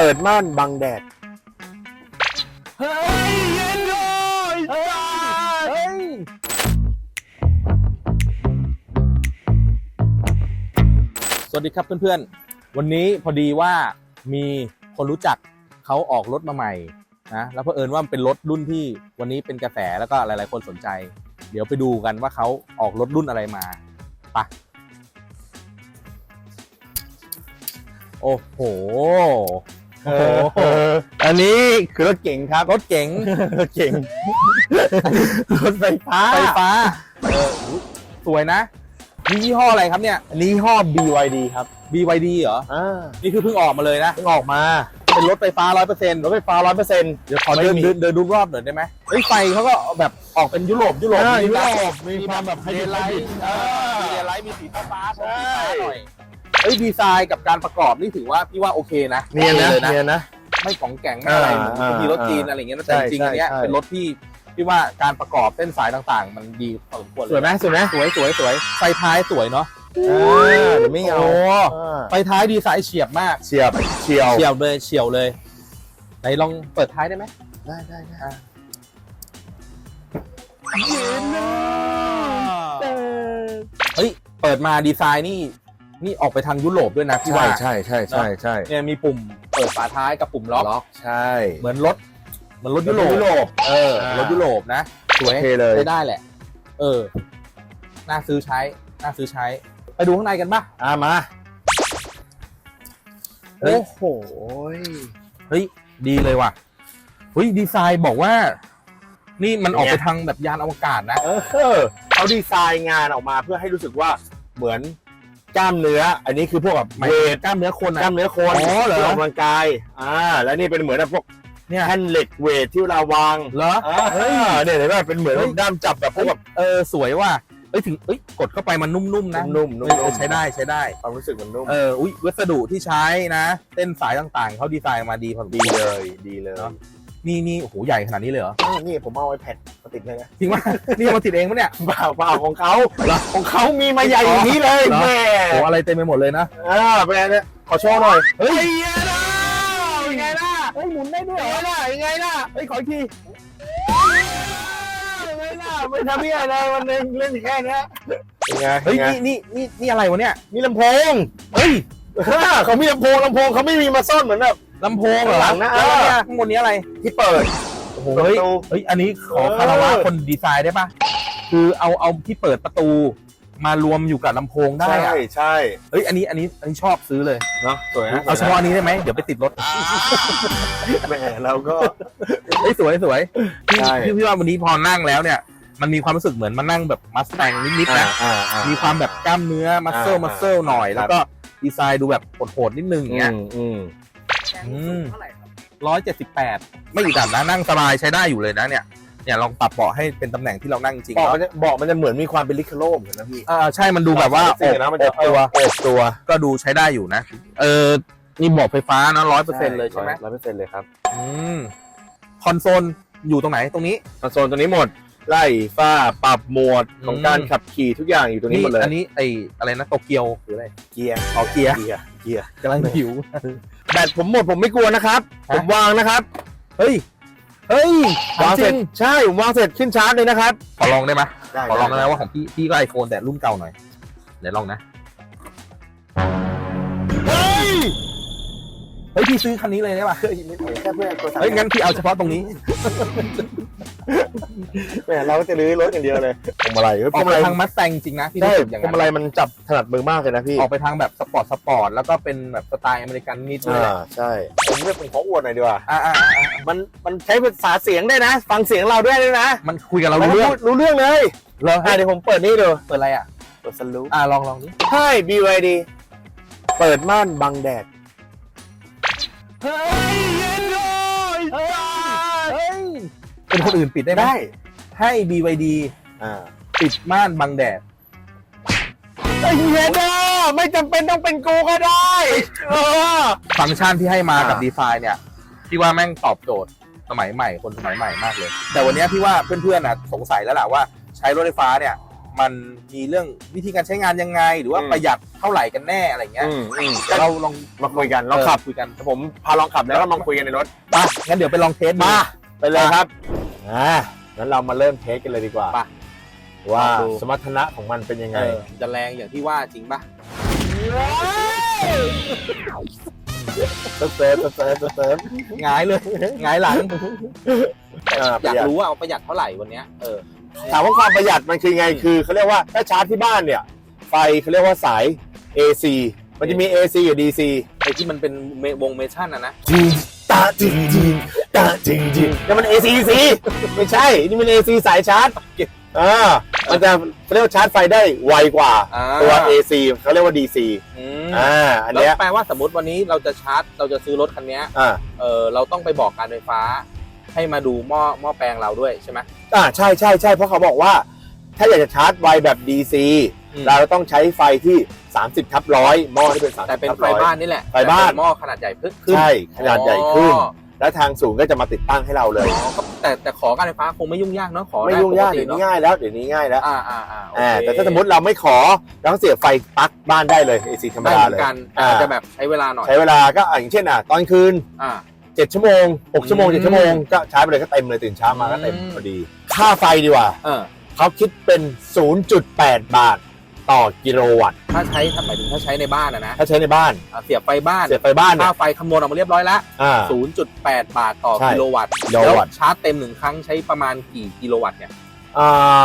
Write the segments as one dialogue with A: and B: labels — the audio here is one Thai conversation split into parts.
A: ปิดม่านบังแดด
B: เฮ้ยเย็นเลยเฮ้ยสวัสดีครับเพื่อนๆ วันนี้พอดีว่ามีคนรู้จักเขาออกรถมาใหม่นะแล้วเผอิญว่ามันเป็นรถรุ่นที่วันนี้เป็นกระแสแล้วก็หลายๆ คนสนใจ เดี๋ยวไปดูกันว่าเขาออกรถรุ่นอะไรมาไปะโอ้โห โอ้โห
A: อันนี้คือรถเก๋งครับ
B: รถเก๋ง
A: รถเก๋งรถไฟฟ้า
B: ไฟฟ้าเอออุ๊ยสวยนะนี่ยี่ห้ออะไรครับเนี่ย
A: อันนี้ยี่ห้อ BYD ครับ
B: BYD เหรอ
A: อ่า
B: นี่คือเพิ่งออกมาเลยนะ
A: เพิ่งออกมา
B: เป็นรถไฟฟ้า100%
A: รถไฟฟ้าร้อยเปอร์เซ็นต์
B: เดี๋ยวขอเดิน
A: ไม่มี
B: เดินเดินดูรอบหน่อยได้ไหมเฮ้ยไฟเขาก็แบบออกเป็นยุโรปยุโรป
A: อ่า
B: นิดนะ
A: ยุโรปมีความแบบ
B: เดย์ไลท์
A: เออ
B: มีเดย์ไลท์มีสีฟ้าฟ้า
A: ใช่
B: สีฟ้าหน่อย เฮ้ยดีไซน์กับการประกอบนี่ถือว่าพี่ว่าโอเคนะ
A: เนียนนะ
B: โอคเลยนะ
A: เนียนนะ
B: ไม่ของแก่งไม่อะไร
A: อ่า
B: เหมือนบางทีรถ
A: อ่า
B: จีนอะไรอย่างเงี้ยนะ
A: ใช่
B: แต่จริงๆอันเนี้ย
A: ใช่
B: เป็นรถที่พี่ว่าการประกอบเส้นสายต่างๆ มันดีพอสมควรเลย
A: สวยไหมสวยไหม
B: สวยสวยสวยไฟท้ายสวยเนาะ
A: อ่าเดี๋ยวไม่เอา
B: โอ้
A: อ่า
B: ไฟท้ายดีไซน์เฉียบมาก
A: เฉียบเฉียว
B: เฉียวเลยเฉียวเลยไหนลองเปิดท้ายได้ไหม
A: ได้ได้ได้
B: อะ
A: เย็นนะ
B: เฮ้ยเปิดมาดีไซน์นี่ นี่ออกไปทางยุโรปด้วยนะพี่
A: ใช่
B: ว่า
A: ใช่ใช่ใช่ใช่
B: เนี่ยมีปุ่มเปิดฝาท้ายกับปุ่มล็อก
A: ล็อกใช่
B: เหมือนรถเหมือนรถยุโรป
A: ยุโรป
B: เออ
A: อ่าร
B: รถยุโรปนะสวย
A: โอเคเลย
B: ใช้ได้แหละ เออน่าซื้อใช้น่าซื้อใช้ ไปดูข้างในกันปะ
A: อ่ามา
B: เฮ้ย
A: โอ้โห
B: เฮ้ยดีเลยว่ะเฮ้ยดีไซน์บอกว่า นี่มันออกไปทางแบบยานอวกาศนะ
A: เออเขาดีไซน์งานออกมาเพื่อให้รู้สึกว่าเหมือน กล้ามเนื้อ อันนี้คือพวกแบบ
B: หมาย
A: เว
B: ถึ
A: ท
B: งกล้ามเนื้อคน
A: ก
B: อะ
A: ล้ามเนื้อคน
B: อ๋อเหรอ
A: ที่ออกกำลังกายอ่าแล้วนี่เป็นเหมือนแบบพวก
B: เนี่ย
A: แท่นเหล็กเวทที่เราวาง
B: เหรอ
A: อ่าเฮ้ย เนี่ยเห็นไหมเป็นเหมือน
B: เฮ้ย
A: ด้ามจับแบบพวกแบบ
B: เออสวยว่ะเอ้ยถึงเอ้ยกดเข้าไปมันนุ่มๆนะ
A: นุ่มๆนุ่
B: เออ
A: มๆ
B: ใช้ได้ใช้ได้
A: ความรู้สึกมันนุ่ม
B: เอออุ้ยวัสดุที่ใช้นะเส้นสายต่างๆเขาดีไซน์มาดีพอสม
A: ดี
B: ควร
A: เลยดีเลย
B: เนอะนี่นี่โอ้โหใหญ่ขนาดนี้เลยเหรอ
A: อ่านี่ผมเอาไอแพดมาติดเลยนะ
B: จริงว่า นี่เอามาติดเองปะเนี่ย
A: เปล่าเปล่าของเขาของเขามีมาใหญ่อย่างนี้เลย
B: เหรอ
A: แม่
B: โอ้อะไรเต็มไปหมดเลยนะ
A: อ่าเป็นไงเนี่ยขอโชว์หน่อย
B: เฮ้ย
A: เป็นไงล่ะ
B: เฮ้ยหมุนได้ด้วย
A: เป็น
B: เหร
A: ไง
B: อ
A: ล่ะเป็นไงล่ะ
B: เฮ้ยขออีกที
A: เป็นไงล่ะไม่ทำยังไงเลยวันหนึงเล่นแค่เนี้ยเป็นไง
B: เฮ้ย
A: เป็นไง
B: นี่นี่นี่นี่อะไรวะเนี่ย
A: มีลำโพง
B: เฮ้ย
A: เขามีลำโพงลำโพงเขาไม่มีมาซ่อนเหมือนแบบ
B: ลำโพงเหรอ
A: ข้างหลังนะ
B: แล้ว
A: เออ
B: เนี่ยข้างบนนี้อะไร
A: ที่เปิด
B: โอ้โหเฮ้ย
A: ประตู
B: เฮ้ยอันนี้ขอ
A: เออ
B: คารวะคนดีไซน์ได้ปะคือเอาเอาที่เปิดประตู มารวมอยู่กับลำโพงได้
A: ใช่
B: อะ
A: ใช่
B: เฮ้ยอันนี้อันนี้อันนี้ชอบซื้อเลย
A: เนาะสวยนะ
B: เอาเฉพาะอันนี้ได้ไหมเดี๋ยวไปติดรถ
A: แหมเราก็
B: เฮ้ยสวยสวยพี่
A: ใช่
B: พี่พี่ว่าวันนี้พอนั่งแล้วเนี่ย มันมีความรู้สึกเหมือนมานั่งแบบมัสแตงนิดๆ
A: อ่า
B: นะ
A: อ่าอ่า
B: มีความแบบกล้ามเนื้อมัสเซล
A: อ่า
B: มัสเซลหน่อย
A: ครับ
B: แล้วก็ดีไซน์ดูแบบโหดๆนิดนึงอย่างเงี้ย
A: อืมอืม
B: อืมร้อยเจ็ดสิบแปดไม่อึดอัดนะนั่งสบายใช้ได้อยู่เลยนะเนี่ยเนี่ยลองปรับเบาะให้เป็นตำแหน่งที่เรานั่งจริง
A: บอก
B: เนาะ
A: มันจะบอกมันจะเหมือนมีความเป็นลิคาโลเหมือนกันนะพี่
B: อ่าใช่มันดูแบบว่า
A: จริงๆนะมันจะ
B: อบตัว
A: โอบตัว
B: ก็ดูใช้ได้อยู่นะ เออนี่เบอกไฟฟ้านะร้อยเปอร์เซ็นต์เลยใช่ไหม
A: ร้อยเปอร์เซ็นต์เลยครับ
B: อืมคอนโซลอยู่ตรงไหนตรงนี้
A: คอนโซลตัวนี้หมดไล่ฟ้าปรับโหมดของ
B: อืม
A: การขับขี่ทุกอย่างอยู่ตรงนี้หมดเลย
B: อันนี้ไออะไรนะโตเกียวหรืออะไร
A: เกียร์
B: อ๋อเกียร์
A: เกียร์เกียร์
B: กำลังหิว
A: แบตผมหมดผมไม่กลัวนะครับ
B: ฮะ
A: ผมวางนะครับ
B: เฮ้ย เฮ้ย
A: วาง
B: จ
A: เสร็
B: ริ
A: จ
B: ง
A: ใช่ผมวางเสร็จขึ้นชาร์จเลยนะครับ
B: ขอลองได้ไหม
A: ได้
B: ขอลองได้ไหมว่าของพี่พี่ก็ไอโฟนแต่รุ่นเก่าหน่อย เดี๋ยวลองนะ
A: เฮ้ย
B: พี่ซื้อคันนี้เลยได้ป่ะ
A: เฮ้ยไม่ไหวแค่เพื่อนตัวสั่น
B: เฮ้ยงั้นพี่เอาเฉพาะตรงนี้
A: แหมเราก็จะรื้อรถอย่างเดียวเลยผมอะไรเฮ้ย
B: อ
A: ผ
B: อก
A: ม
B: ไป
A: อะไร
B: ทางมัสแตงจริงนะพี่
A: ใช่
B: รู้สึกอย่าง
A: ผม
B: นั้น
A: อะไรมันจับถนัดมือมากเลยนะพี่
B: ออกไปทางแบบสปอร์ตสปอร์ตแล้วก็เป็นแบบสไตล์อเมริกันนิดด้วยแหละ
A: อ่าใช่ผมเรียกผมขออวดหน่อยดีกว่า
B: อ่าอ่าอ่าอ่า
A: มันมันใช้ภาษาเสียงได้นะ ฟังเสียงเราด้วยด้วยนะ
B: มันคุยกับเรารู้เรื่อง
A: พูดรู้เรื่องเลย
B: เหรอ
A: อะเดี๋ยวผมเปิดนี่ดู
B: เปิดอะไรอะ
A: เปิดสลูป
B: อ่าลองลองดิ
A: ใช่ BYD เปิดม่านบังแดด
B: เฮ้ยเย็นเลยเฮ้ยเป็นคนอื่นปิดได้ไหม
A: ได้
B: ให้ BYD
A: อ่า
B: ปิดม่านบังแดด
A: ไอ้เหี้ยเด้อไม่จำเป็นต้องเป็นกูก็ได้ เออ
B: ฟังก์ชันที่ให้มากับ
A: อ่า
B: ดีไซน์เนี่ยพี่ว่าแม่งตอบโจทย์สมัยใหม่คนสมัยใหม่มากเลย แต่วันเนี้ยพี่ว่าเพื่อนๆนะสงสัยแล้วแหละว่าใช้รถไฟฟ้าเนี่ย มันมีเรื่องวิธีการใช้งานยังไง หรือว่า
A: อืม
B: ประหยัดเท่าไหร่กันแน่อะไรเงี้ย
A: อืมอืม
B: เดี๋ยวเราลอง
A: มาคุยกันลองขับ
B: เคุยกัน
A: ผมพาลองขับแล้วก็มาคุยกันในรถ
B: มางั้นเดี๋ยวไปลองเทสดู
A: มาไปเลยครับอ่างั้นเรามาเริ่มเทสกันเลยดีกว่า
B: ไป
A: ว่า
B: ลองดู
A: สมรรถนะของมันเป็นยังไง
B: เออจะแรงอย่างที่ว่าจริงปะ
A: เติมเติมเติมเติม
B: หงายเลยหงายหลัง
A: อ่าป
B: อยาก
A: ระหยัด
B: รู้ว่าเอาประหยัดเท่าไหร่วันเนี้ยเออ
A: ถามว่าความประหยัดมันคือไง
B: อืม
A: คือเขาเรียกว่าถ้าชาร์จที่บ้านเนี่ยไฟเขาเรียกว่าสาย AC มันจะมี AC กับ DC
B: ไอ้ที่มันเป็นเมวงเมชั่นอะนะ
A: จริงตาจริงจริงตาจริงจริงแล้วมัน AC DC ไม่ใช่ นี่มัน AC สายชาร์จอ่ามันจะเขาเรียกว่าชาร์จไฟได้ไวกว่า
B: อ่า
A: ตัว AC เขาเรียกว่า DC
B: อืม
A: อ่าอัน
B: แล้ว
A: เนี้ย
B: แปลว่าสมมติวันนี้เราจะชาร์จเราจะซื้อรถคันเนี้ย
A: อ่า
B: เออเราต้องไปบอกการไฟฟ้า ให้มาดูหม้อหม้อแปลงเราด้วยใช่ไหม
A: อ่าใช่ใช่ใช่เพราะเขาบอกว่า ถ้าอยากจะชาร์จไวแบบ DC
B: อืม
A: เราต้องใช้ไฟที่ 30ทับร้อยหม้อที่เป็น30
B: แต่เป็น
A: ทับ
B: ไฟ
A: ร้อย
B: บ้านนี่แหละ
A: ไฟบ้าน
B: แต่เป็หม้อขนาดใหญ่ขึ้นขึ้น
A: ใช่ขนาดใหญ่ขึ้น
B: อ๋อ
A: แล้วทางศูนย์ก็จะมาติดตั้งให้เราเลย
B: อ๋อก็แต่แต่ขอการไฟฟ้าคงไม่ยุ่งยากเนาะขอ
A: ไม่
B: ด้
A: ยุ่งยาก
B: ป
A: เดี๋ยว
B: ติ
A: นี้
B: เนาะ
A: ง่ายแล้วเดี๋ยวนี้ง่ายแล้ว
B: อ่าอ่าอ่าโอ
A: อ่า
B: เค
A: แต่ถ้าสมมติเราไม่ขอเราก็เสียบไฟปลั๊กบ้านได้เลย AC ธรรม
B: ได้
A: ดา
B: เหมื
A: เล
B: อยนกันแต่
A: อ่า
B: อาจจะแบบใช้เวลาหน่อย
A: ใช้เวลาก็อะอย่างเช่นอะตอนคืน
B: อ่า
A: 7ชั่วโมง6ชั่วโมง
B: อืม
A: 7ชั่วโมงก็ชาร์จไปเลยก็เต็มเลยตื่นเช้ามาก็เต็ม
B: อืม
A: พอดี ค่าไฟดีกว่า
B: เออ
A: เขาคิดเป็น 0.8 บาทต่อกิโลวัตต์
B: ถ้าใช้ถ้าหมายถึงถ้าใช้ในบ้านอะนะ
A: ถ้าใช้ในบ้าน
B: อะเสียบไฟบ้าน
A: เสียบไฟบ้านเนี่
B: ค่ายไฟคำนวณออกมาเรียบร้อยแล้ว
A: อ่า
B: 0.8 บาทต่อ
A: ใช่
B: กิโลวัตต์
A: กิโลวัตต์
B: แชาร์จเต็มหนึ่งครั้งใช้ประมาณกี่กิโลวัตต์เนี่ย
A: อ่า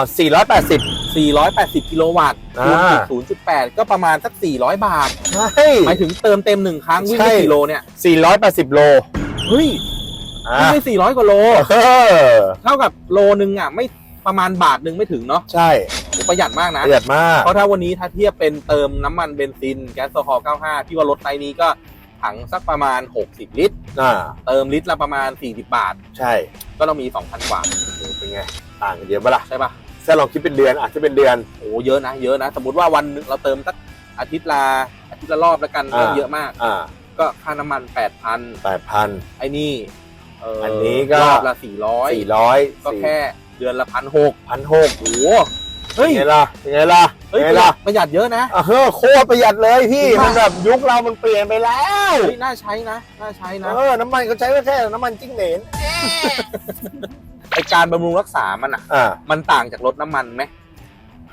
A: 480
B: 480 กิโลวัตต์
A: อ่า
B: คูณ0.8 ก็ประมาณสัก 400 บาท
A: ใช่
B: หมายถึงเติมเต็มหนึ่งครั้งวิ่ง
A: ใช่
B: ได้กี่โลเนี่ย
A: 480 โล
B: เฮ้ย
A: อ่า
B: วิ่งได้400กว่าโล
A: เออ
B: เท่ากับโลนึงอะไม่ประมาณบาทหนึ่งไม่ถึงเนาะ
A: ใช่
B: โอ้ประหยัดมากนะ
A: ประหยัดมาก
B: เพราะถ้าวันนี้ถ้าเทียบเป็นเติมน้ำมันเบนซินแก๊สโซฮอล์95พี่ว่ารถไซส์นี้ก็ถังสักประมาณ 60 ลิตร
A: อ่า
B: เติมลิตรละประมาณ 40 บาท
A: ใช่
B: ก็ต้องมี 2,000 กว่า
A: เป็นไง ต่างกันเยอะปะล่ะ
B: ใช่ปะ
A: ถ้าลองคิดเป็นเดือนอาจจะเป็นเดือน
B: โอ้เยอะนะ เยอะนะ สมมติว่าวันหนึงเราเติมสักอาทิตย์ละอาทิตย์ละรอบแล้วกัน
A: อ่า
B: ก็เยอะมาก
A: อ่า
B: ก็ค่าน้ำมัน8,000
A: 8,000
B: ไอ้นี่เออ
A: อั
B: อั
A: นนี้ก็
B: รอบละ400
A: 400
B: ก็แค่เดือนละพันหก
A: พันหก
B: โอ้โหเฮ้ย
A: ไงล่ะเป็นไงล่ะ
B: เฮ้ย
A: ไง
B: ประหยั
A: ล่ะ
B: ดประหยัดเยอะนะ
A: อะเฮ้อโคตรประหยัดเลยพี่
B: จริงปะ
A: มันแบบยุคเรามันเปลี่ยนไปแล้ว
B: เฮ้ยน่าใช้นะน่าใช้นะ
A: เออน้ำมันเขาใช้แค่น้ำมันจิ้งเหลน
B: ไอการบำรุงรักษามันอะ
A: อ่า
B: มันต่างจากรถน้ำมันไหม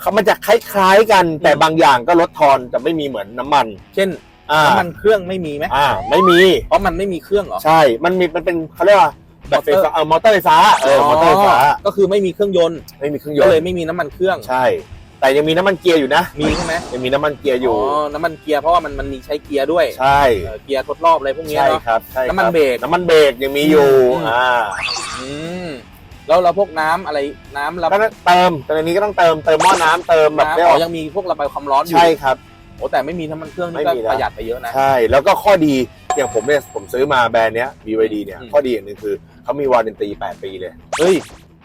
A: เขามันจะคล้ายๆกันแต่
B: อืม
A: บางอย่างก็ลดทอนแต่ไม่มีเหมือนน้ำมัน
B: เช่น
A: อ่า
B: น้ำมันเครื่องไม่มีไหม
A: อ่า ไม่มี
B: เพราะมันไม่มีเครื่องเหรอ
A: ใช่ มันมีมันเป็นเขาเรียกว่าแบบไฟฟ้าเออมอเตอร์ไฟฟ้าเออมอเตอร์ไฟฟ้า
B: ก็คือไม่มีเครื่องยนต์
A: ไม่มีเครื่องย
B: ก็
A: น
B: เลย
A: ต์
B: ไม่มีน้ำมันเครื่อง
A: ใช่ แต่ยังมีน้ำมันเกียร์อยู่นะ
B: มีใช่ไหม
A: ยังมีน้ำมันเกียร์อยู่
B: น้ำมันเกียร์เพราะว่ามันมันมีใช้เกียร์ด้วย
A: ใช่
B: เออเกียร์ทดรอบอะไรพวกเนี้ย
A: ใช่
B: เนาะ
A: ครับใช่ค
B: น้ำมัน
A: รับ
B: เบรก
A: น้ำมันเบรกยังมีอยู่
B: อืม
A: อ่า
B: อืมแล้วเราพวกน้ำอะไรน้ำระ
A: ก็
B: บาย
A: เติมตอนนี้ก็ต้องเติมเติมหม้อน้ำเติมแบบ
B: น้ำ
A: ไม่
B: อ๋
A: อ
B: อ
A: อก
B: ยังมีพวกระบายความร้อนอยู่
A: ใช่ครับ
B: โอ้แต่ไม่มีน้ำมันเครื่องนี่
A: ไม่
B: ก็
A: มีแล้ว
B: ประหยัดไปเยอะนะ
A: ใช่แล้วก็ข้อดีอย่างผมเนี่ยผมซื้อมาแบรนด์เนี้ย BYD เนี่ย
B: อืม
A: ข้อดีอย่างหนึ่งคือเขามีวารันตี 8 ปีเลย
B: เฮ้ย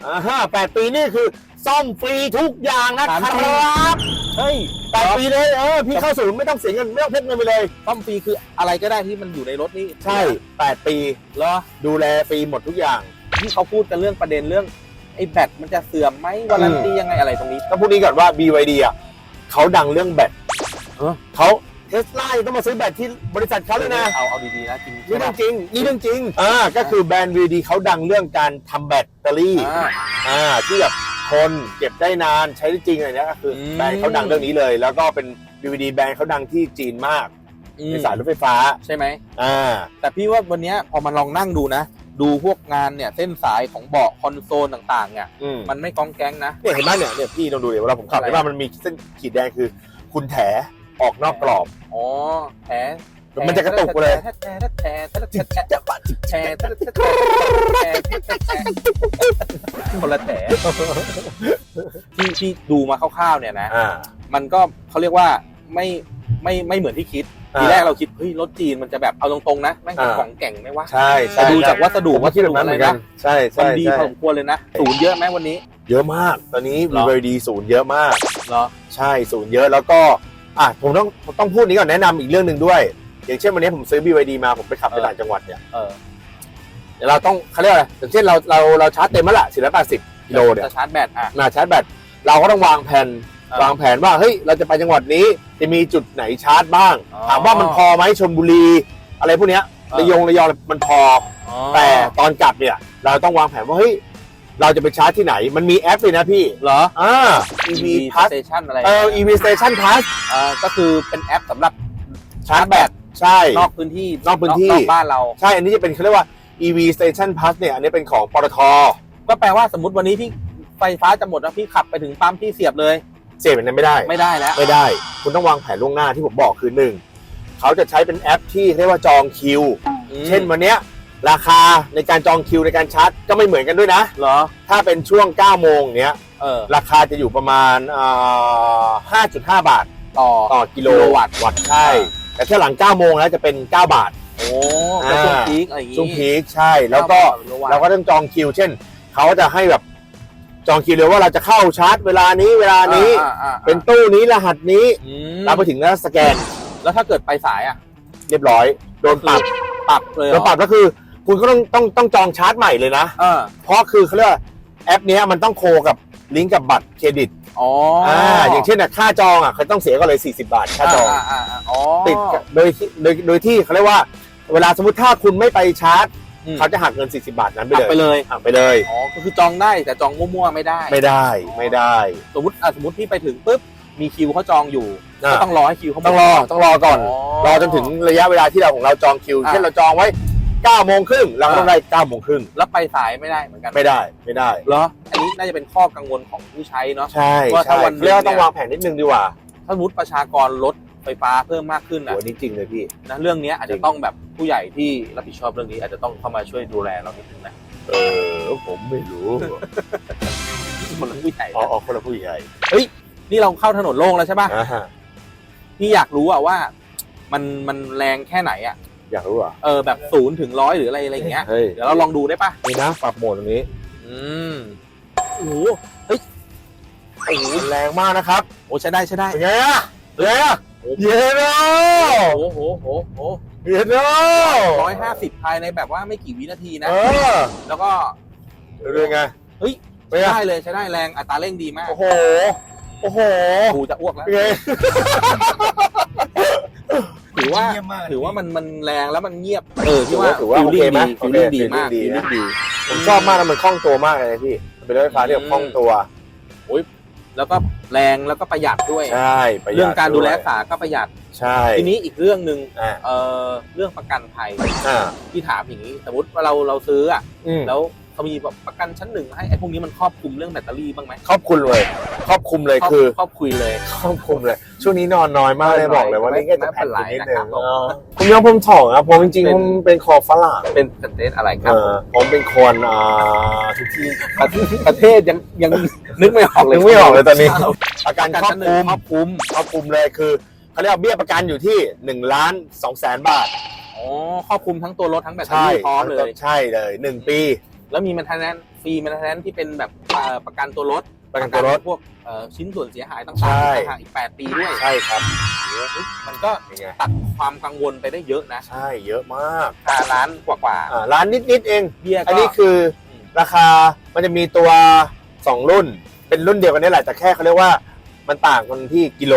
A: อ่าฮะ8ปีนี่คือซ่อมฟรีทุกอย่างนะค
B: ถาม
A: รั
B: จริง
A: บ
B: เฮ้ย
A: 8ปีเลยเออพี่เข้าศูนย์ไม่ต้องเสียเงินไม่ต้องพกเงินไปเลย
B: ซ่อมฟรีคืออะไรก็ได้ที่มันอยู่ในรถนี่
A: ใช่8ปี
B: เหรอ
A: ดูแลฟรีหมดทุกอย่าง
B: ที่เขาพูดกันเรื่องประเด็นเรื่องไอ้แบตมันจะเสื่อมไหมวารันตียังไงอะไรตรงนี้
A: ต้องพูดนี้ก่อนว่า BYD อะเขาดังเรื่องแบต
B: เออ
A: เขาเทสลาต้องมาซื้อแบตที่บริษัทเขาเลยนะ
B: เอาเอาดีๆนะจริง
A: นี่
B: ใช่
A: เรื่
B: ปะ
A: องจริงนี่เรื่องจริงอ่าก็คือแบรนด์ BYD เขาดังเรื่องการทำแบตเตอรี่
B: อ่า
A: อ่าที่แบบทนเก็บได้นานใช้ได้จริงอะไรเนี้ยก็คืออ
B: ม
A: แบรนด์เขาดังเรื่องนี้เลย แล้วก็เป็น BYD แบรนด์เขาดังที่จีนมาก
B: อืม
A: ในสายรถไฟฟ้า
B: ใช่ไหม
A: อ่า
B: แต่พี่ว่าวันเนี้ยพอมันลองนั่งดูนะ ดูพวกงานเนี่ยเส้นสายของเบาะคอนโซลต่างๆเนี่ย
A: อืม
B: มันไม่ก้องแก๊งนะ
A: เนี่ยเห็นไหมเนี่ยเนี่ยพี่ลองดูเดี๋ยวเวลาผมขับ
B: อะไร
A: เห็นว่ามันมีเส้นขีดแดงคือคุณแถ ออกนอกกรอบ
B: อ๋อแผล
A: มันจะกระตุกเลย
B: แผลจะปัดแผลคนละแผลที่ที่ดูมาคร่าวๆเนี่ยนะ มันก็เขาเรียกว่าไม่ไม่ไม่เหมือนที่คิดทีแรกเราคิดเฮ้ยรถจีนมันจะแบบเอาตรงๆนะแม่งเป็
A: น
B: ของแก่งไหมวะ
A: ใช่
B: แต่ดูจากวัสดุ
A: วัสดุอะไรนะใช่ใช่มั
B: นดีพอสมควรเลยนะศูนย์เยอะไหมวันนี้
A: เยอะมาก ตอนนี้
B: วี
A: ดีศูนย์เยอะมาก
B: เหรอ
A: ใช่ศูนย์เยอะแล้วก็ อะผมต้องผมต้องพูดนี้ก่อนแนะนำอีกเรื่องหนึ่งด้วย อย่างเช่นวันนี้ผมซื้อ BYD มาผมไปขับไป
B: เออ
A: ต่างจังหวัดเนี่ย
B: เออ
A: เดี๋ยวเราต้องเขาเรียกอะไรอย่างเช่นเราเราเราชาร์จเต็มแล้วล่ะ480กิโลเนี่ย
B: จะชาร์จแบตอะ
A: มาชาร์จแบตเราก็ต้องวางแผน
B: เออ
A: วางแผนว่าเฮ้ยเราจะไปจังหวัดนี้จะมีจุดไหนชาร์จบ้าง
B: อ๋อ
A: ถามว่ามันพอไหมชลบุรี อะไรพวกเนี้ย
B: เออ
A: ระยองระยองมันพอ
B: อ๋อ
A: แต่ตอนกลับเนี่ย เราต้องวางแผนว่าเฮ้ย เราจะไปชาร์จที่ไหน มันมีแอปเลยนะพี่
B: เหรอ
A: อ่า EV Plus
B: Station อะไร
A: เออ EV Station Plus
B: เออก็คือเป็นแอปสำหรับ
A: ชาร์จแบตใช่
B: นอกพื้นที่
A: นอกพื้นที่
B: นอกบ้านเรา
A: ใช่ อันนี้จะเป็นเขาเรียกว่า EV Station Plus เนี่ย อันนี้เป็นของปตท
B: ก็แปลว่าสมมติวันนี้พี่ไฟฟ้าจะหมดแล้วพี่ขับไปถึงปั๊มพี่เสียบเลย
A: เสียบแบบนั้นไม่ได้
B: ไม่ได้แล้ว
A: ไม่ได้ คุณต้องวางแผนล่วงหน้าที่ผมบอกคือหนึ่งเขาจะใช้เป็นแอปที่เรียกว่าจองคิว
B: อืม
A: เช่นวันเนี้ย ราคาในการจองคิวในการชาร์จก็ไม่เหมือนกันด้วยนะ
B: เหรอ
A: ถ้าเป็นช่วง 9 โมงเนี้ย
B: เออ
A: ราคาจะอยู่ประมาณอ่า5.5บาท
B: ต่อ
A: ต่อกิโล
B: กิโลวัตต์
A: วัตต์ใช่ แต่ถ้าหลัง 9 โมงแล้วจะเป็น 9 บาท
B: โอ้ก็ช่วง
A: อ่า
B: พีคอะไรอย่างงี้
A: ช่วงพีคใช่ แล้วก็
B: กิโวัตต์
A: เราก็ต้องจองคิว เช่น เขาจะให้แบบจองคิวเลยว่าเราจะเข้าชาร์จเวลานี้เวลานี้
B: อ่าอ่าอ่า
A: เป็นตู้นี้รหัสนี้
B: อืม
A: เราไปถึงแล้วสแกน
B: แล้วถ้าเกิดไปสายอะ
A: เรียบร้อย โดนปรับ
B: ปรับเลยเห
A: โด
B: ร
A: นปรับก็คือ คุณก็ต้องต้องต้องจองชาร์จใหม่เลยนะ
B: เออ
A: เพราะคือเขาเรียกว่าแอปเนี้ยมันต้องโคกับลิงก์กับบัตรเครดิต
B: อ๋อ
A: อ่าอย่างเช่นน่ะค่าจองอะเขาต้องเสียก็เลย 40 บาทค่าจองาาา
B: อ๋อ
A: ติดกับโดยที่โดยโดยที่เขาเรียกว่า เวลาสมมติถ้าคุณไม่ไปชาร์จ
B: อืม
A: เขาจะหักเงิน 40 บาทนั้นไป
B: หัก
A: เลย
B: ไปเลย
A: หักไปเลย
B: อ๋อก็คือจองได้แต่จองมั่วๆไม่ได้
A: ไม่ได้ไม่ได้
B: สมมติอะสมมติพี่ไปถึงปุ๊บมีคิวเขาจองอยู่
A: อะ
B: ก็ต้องรอให้คิวเขาหมด
A: ต้องรอต้องรอก่อน รอจนถึงระยะเวลาที่เราของเราจองคิว
B: อ่า
A: เช่นเราจองไว้ 9โมงครึ่งเราก็ต้องได้9โมงครึ่ง
B: แล้วไปสายไม่ได้เหมือนกัน
A: ไม่ได้ไม่ได้
B: เหรออันนี้น่าจะเป็นข้อกังวลของผู้ใช้เนาะ
A: ใช่
B: ว่าถ้า
A: ใช่
B: วันหนึ่ง
A: เรียกว่าต้อง
B: เนี่ย
A: วางแผนนิดนึงดีกว่า
B: ถ้าสมมติประชากรลดไฟฟ้าเพิ่มมากขึ้น
A: โห
B: นะ
A: อันนี้จริงเลยพี่
B: นะเรื่องเนี้ยอาจ
A: จริ
B: จะ
A: ง
B: ต้องแบบผู้ใหญ่ที่รับผิดชอบเรื่องนี้ อาจจะต้องเข้ามาช่วยดูแลเรานิดนึงนะ
A: เออผมไม่รู้
B: คนละผู้ใหญ่
A: อ๋อ
B: นะ
A: อ๋อคนละผู้ใหญ่
B: นี่เราเข้าถนนโล่งแล้วใช่ป่ะ
A: อ่าฮะ
B: พี่อยากรู้อะว่า มันมันแรงแค่ไหนอะ
A: อยากรู้เหรอะ
B: เออแบบศูนย์ถึงร้อยหรืออะไรอะไรอย่างเงี้ย
A: เฮ้ย
B: เดี๋ยวเราลองดูได้ป่ะ
A: นี่นะปรับโหมดตรงนี้
B: อืมโอ้โหเฮ้ยโอ้โห
A: แรงมากนะครับ
B: โอ้ใช้ได้ใช้ได้
A: เป็นไงอะเป็นไงอะเย็นเนาะ
B: โอ้โหโอ้โหโอ้โห
A: เย็นเนาะ
B: ร้อยห้าสิบภายในแบบว่าไม่กี่วินาทีนะ
A: เออ
B: แล้วก็
A: ดูยังไง
B: เฮ้ย
A: เป็นไง
B: ได้เลยใช้ได้แรงอัตราเร่งดีมาก
A: โอ้โหโอ้โห
B: กูจะอ้วกแล้ว
A: เป็นไง
B: ถือ ว่า
C: เยี่ยมมาก
B: ถือว่ามันมันแรงแล้วมันเงียบเออที่ว่า
A: ถือว่า
B: ฟิล
A: โอ
B: ลิ่
A: เค
B: ง
A: ไหม
B: ดีฟิลลิ่งดีมาก
A: ดี
B: ฟิลลิ่
A: นะ
B: งดี
A: ผมชอบมากนะมันคล่องตัวมากเลยนะพี่มันเป็นรถไฟฟ้าที่แบบคล่องตัว
B: แล้วก็แรงแล้วก็ประหยัดด้วย
A: ใช่ประหยัด
B: เรื่องการดูแล
A: วย
B: รักษาก็ประหยัด
A: ใช่
B: ทีนี้อีกเรื่องหนึ่ง
A: อ่า
B: เออเรื่องประกันภัย
A: อ่า
B: ที่ถามอย่างนี้ สมมติว่าเราเราซื้ออะ
A: อืม
B: แล้ว เขามีแบบประกันชั้นหนึ่งให้ไอ้พวกนี้มันครอบคลุมเรื่องแบตเตอรี่บ้างไหม
A: ครอบคลุมเลย ครอบคลุมเลย
B: รบ
A: คือ
B: ครอบคุยเลย
A: ครอบคลุมเลย ช่วงนี้นอนน้อยมากเลย
B: นอนน้อย
A: บอกเลยว่า
B: ไม่
A: นี่ก็จะแผ่น
B: ไม่เป็นไร
A: นิดนึ
B: นะครั
A: ง
B: บผม
A: อ๋อผมยอมผมถ่องนะผมจริง
B: เป็
A: ๆ
B: น
A: ผมเป็นคอฝรั่ง
B: เป็นสเตทอะไรค
A: เอ
B: รับ
A: อผมเป็นคนอ่าทุกที่
B: ประเทศประเทศยังยังนึกไม่ออกเลย
A: นึกไม่ออกเลยตอนนี้ประกัน
B: ประ
A: คร
B: กั
A: อนบ
B: ชั้นห
A: ค
B: นึ่
A: ลุ
B: ง
A: ม
B: ครอบคลุม
A: ครอบคลุมเลยคือเขาเรียกว่าเบี้ยประกันอยู่ที่1ล้าน2แสนบาท
B: อ๋อครอบคลุมทั้งตัวรถทั้งแบตเตอ
A: ใช่
B: รี่พร้อมเลย
A: ใช่เลยหนึ่งปี
B: แล้วมีมันทันแนนฟรีมันทันแนนที่เป็นแบบเอ่อประกันตัวรถ
A: ประกันตัวรถ
B: พวกเอ่อชิ้นส่วนเสียหายต่าง
A: ใช่
B: ๆต่างหากอีก 8 ปีด้วย
A: ใช่ครับ
B: มันก็
A: เป็นไง
B: ตัดความกังวลไปได้เยอะนะ
A: ใช่เยอะมาก
B: ค่าล้านกว่า
A: อ่าร้านนิดๆเอง
B: ๆเบี้ยก็
A: อันนี้คือราคามันจะมีตัว 2 รุ่น เป็นรุ่นเดียวกันนี่แหละแต่แค่เขาเรียกว่า มันต่างกันที่กิโล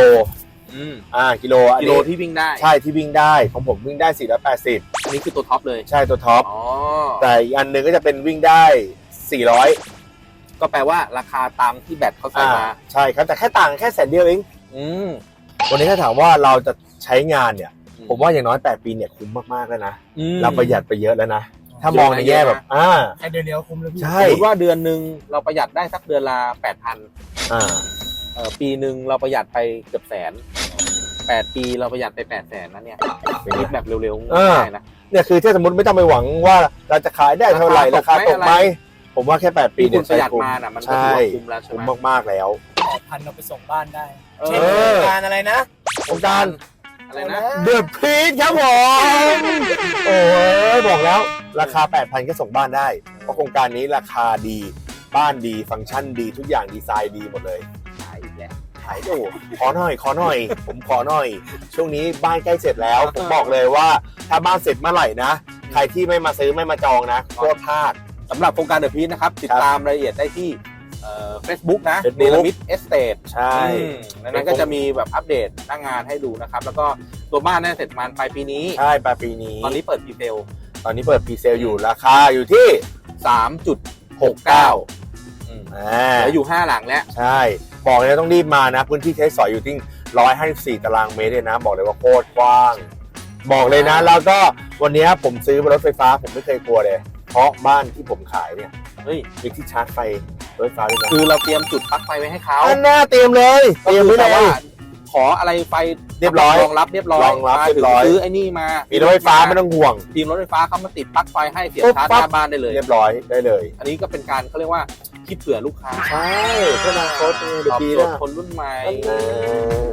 B: อืม
A: อ่ากิโลอัน
B: กิโล
A: นี้
B: ที่วิ่งได้
A: ใช่ที่วิ่งได้ของผมวิ่งได้ 480
B: อันนี้คือตัวท็อปเลย
A: ใช่ตัวท็อป
B: อ๋อ
A: แต่อีกอันหนึงก็จะเป็นวิ่งได้ 400
B: ก็แปลว่าราคาตามที่แบตเขาใส่
A: อ่า
B: มา
A: ใช่ครับแต่แค่ต่างแค่แสนเดียวเอง
B: อืม
A: วันนี้ถ้าถามว่าเราจะใช้งานเนี่ย
B: อืม
A: ผมว่าอย่างน้อย 8 ปีเนี่ยคุ้มมากๆแล้วนะ
B: อืม
A: เราประหยัดไปเยอะแล้วนะ ถ้ามองในแง่แบบ อ่า
C: แค่เดือนเดียวคุ้มแล้วพี่
A: ใช่
B: สมมติว่าเดือนหนึ่งเราประหยัดได้สักเดือนละแปดพัน
A: อ่า
B: เอ่อปีหนึ่งเราประหยัดไปเกือบแสนแปดปีเราประหยัดไปแปดแสนนั่นเนี่ย
A: เป็นไง
B: คิดแบบเร็วๆ
A: เออ
B: ง่ายๆนะ
A: เนี่ยคือถ้าสมมติไม่ต้องไปหวังว่าเราจะขายได้เท่าไหร่
B: รา
A: รา
B: คา
A: คา
B: ต
A: ต
B: ก
A: ก
B: ไห
A: ไห
B: ม
A: ม ผมว่าแค่ 8 ปี
B: ที่
A: เนี่
B: คุ
A: ย
B: ณประหยัด
A: ใช้คุ้ม
B: มาน่ะมันก็ถือว่าคุ้มแล้วใช่
A: คุ้
B: ไหม
A: มมากๆแล้ว
C: แปดพันเราไปส่งบ้านได้
B: เออ
C: เช่นโครงการอะไรนะ
A: โครงการ
B: อะไรนะ
A: เดือดพีชครับผม โอ้ยบอกแล้วราคา 8,000 ก็ส่งบ้านได้ เพราะโครงการนี้ราคาดี บ้านดี ฟังก์ชันดี ทุกอย่างดีไซน์ดีหมดเลย
B: ขายอีกแล้ว
A: ขายโอ้ขอหน่อยขอหน่อย ผมขอหน่อย ช่วงนี้บ้านใกล้เสร็จแล้ว ผมบอกเลยว่าถ้าบ้านเสร็จเมื่อไหร่นะใครที่ไม่มาซื้อไม่มาจองนะโคตรพลาด
B: สำหรับโครงการเดอะพีชนะครับ ติดตามรายละเอียดได้ที่เฟซบุ๊กนะ
A: Facebook
B: เนลมิดเอสเตท
A: ใช่
B: ในนั้นก็จะมีแบบอัปเดตหน้างานให้ดูนะครับ แล้วก็ตัวบ้านน่าจะเสร็จประมันปลายปีนี้
A: ใช่ปลายปีนี้
B: ตอนนี้เปิดพรีเซล
A: ตอนนี้เปิดพรีเซลอยู่ราคาอยู่ที่
B: 3.69อืม
A: อ่า
B: เหลืออยู่ 5 หลังแล้ว
A: ใช่ บอกเลยนะต้องรีบมานะ พื้นที่ใช้สอยอยู่ที่ 154 ตารางเมตรเลยนะ บอกเลยว่าโคตรกว้าง บอกเลยนะ แล้วก็วันนี้ผมซื้อรถไฟฟ้าผมไม่เคยกลัวเลย เพราะบ้านที่ผมขายเนี่ย
B: เฮ้ย
A: มีที่ชาร์จไฟรถไฟฟ้าด้วยนะ
B: คือเราเตรียมจุดปลั๊กไฟไว้ให้เขา
A: อันหน้าเตรียมเลยเตรียมไว้เล
B: แต่ว่ายขออะไรไฟ
A: เรียบร้อย
B: รองรับเรียบร้อย
A: รองรับ
B: มา
A: เรีย
B: ถึ
A: บ
B: ง
A: ร้อย
B: ซื้อไอ้นี่มา
A: มีรถไฟฟ้าไม่ต้องห่วง
B: ทีมรถไฟฟ้าเขามาติดปลั๊กไฟให้เสียบ
A: ปุ๊บ
B: ชาร์จห
A: ปั๊บ
B: น้าบ้านได้เลย
A: เรียบร้อยได้เลย
B: อันนี้ก็เป็นการเขาเรียกว่า คิดเผื่อลูกค้า
A: ใช่เพื่ออนาคตเดี๋ยว
B: ตอบ
A: ปี
B: โจ
A: ห
B: ท
A: น้า
B: ย์คนรุ่นใหม่
A: อันนั้น